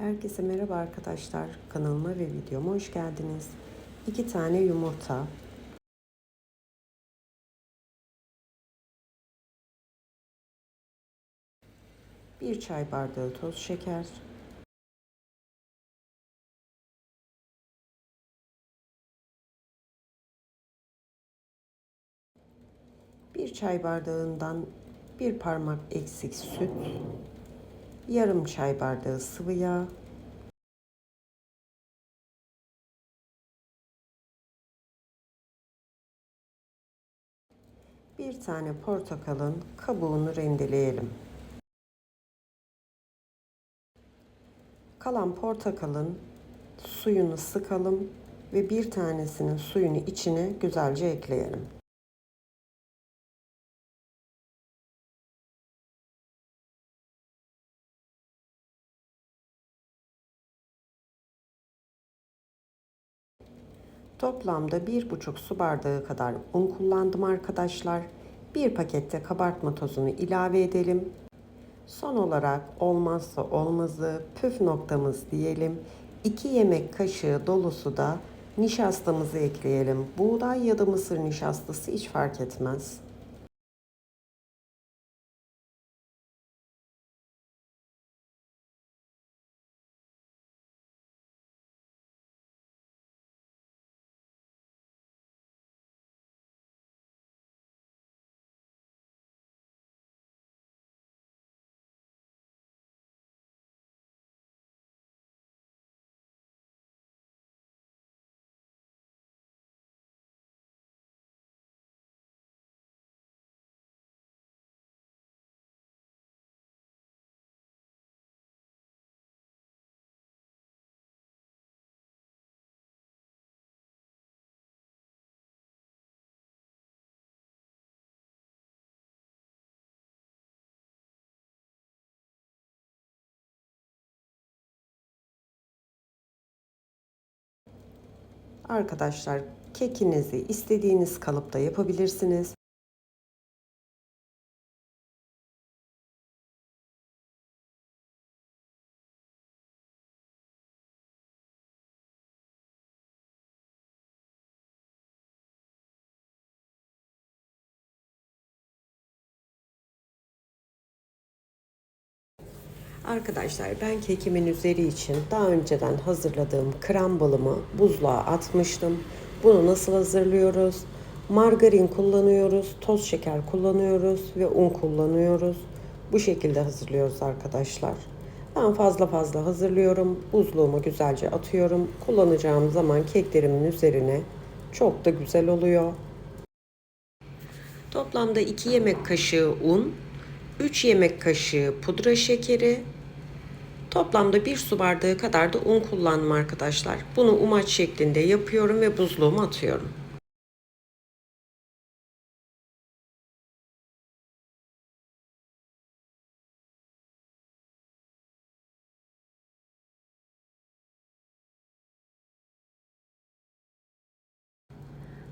Herkese merhaba arkadaşlar. Kanalıma ve videoma hoş geldiniz. İki tane yumurta, bir çay bardağı toz şeker, bir çay bardağından bir parmak eksik süt, yarım çay bardağı sıvı yağ, bir tane portakalın kabuğunu rendeleyelim. Kalan portakalın suyunu sıkalım ve bir tanesinin suyunu içine güzelce ekleyelim. Toplamda bir buçuk su bardağı kadar un kullandım arkadaşlar. Bir pakette kabartma tozunu ilave edelim. Son olarak olmazsa olmazı püf noktamız diyelim. 2 yemek kaşığı dolusu da nişastamızı ekleyelim. Buğday ya da mısır nişastası hiç fark etmez. Arkadaşlar kekinizi istediğiniz kalıpta yapabilirsiniz. Arkadaşlar ben kekimin üzeri için daha önceden hazırladığım crumbles buzluğa atmıştım. Bunu nasıl hazırlıyoruz? Margarin kullanıyoruz, toz şeker kullanıyoruz ve un kullanıyoruz. Bu şekilde hazırlıyoruz arkadaşlar. Ben fazla fazla hazırlıyorum. Buzluğuma güzelce atıyorum. Kullanacağım zaman keklerimin üzerine çok da güzel oluyor. Toplamda 2 yemek kaşığı un, 3 yemek kaşığı pudra şekeri, toplamda 1 su bardağı kadar da un kullandım arkadaşlar. Bunu umaç şeklinde yapıyorum ve buzluğuma atıyorum.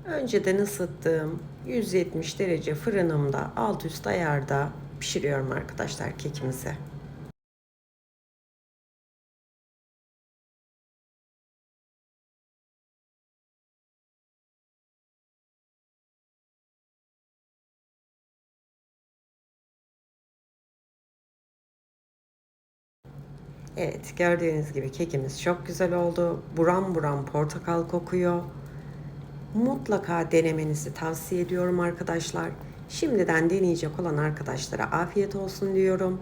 Önceden ısıttığım 170 derece fırınımda alt üst ayarda pişiriyorum arkadaşlar kekimizi. Evet gördüğünüz gibi kekimiz çok güzel oldu. Buram buram portakal kokuyor. Mutlaka denemenizi tavsiye ediyorum arkadaşlar. Şimdiden deneyecek olan arkadaşlara afiyet olsun diyorum.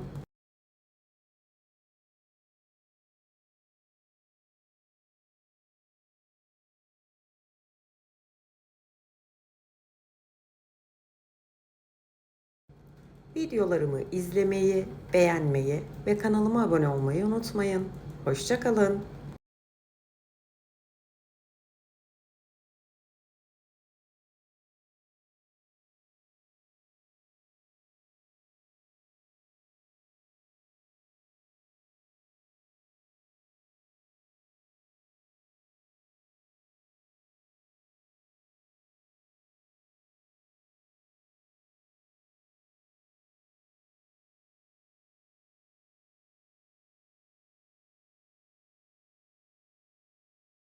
Videolarımı izlemeyi, beğenmeyi ve kanalıma abone olmayı unutmayın. Hoşçakalın.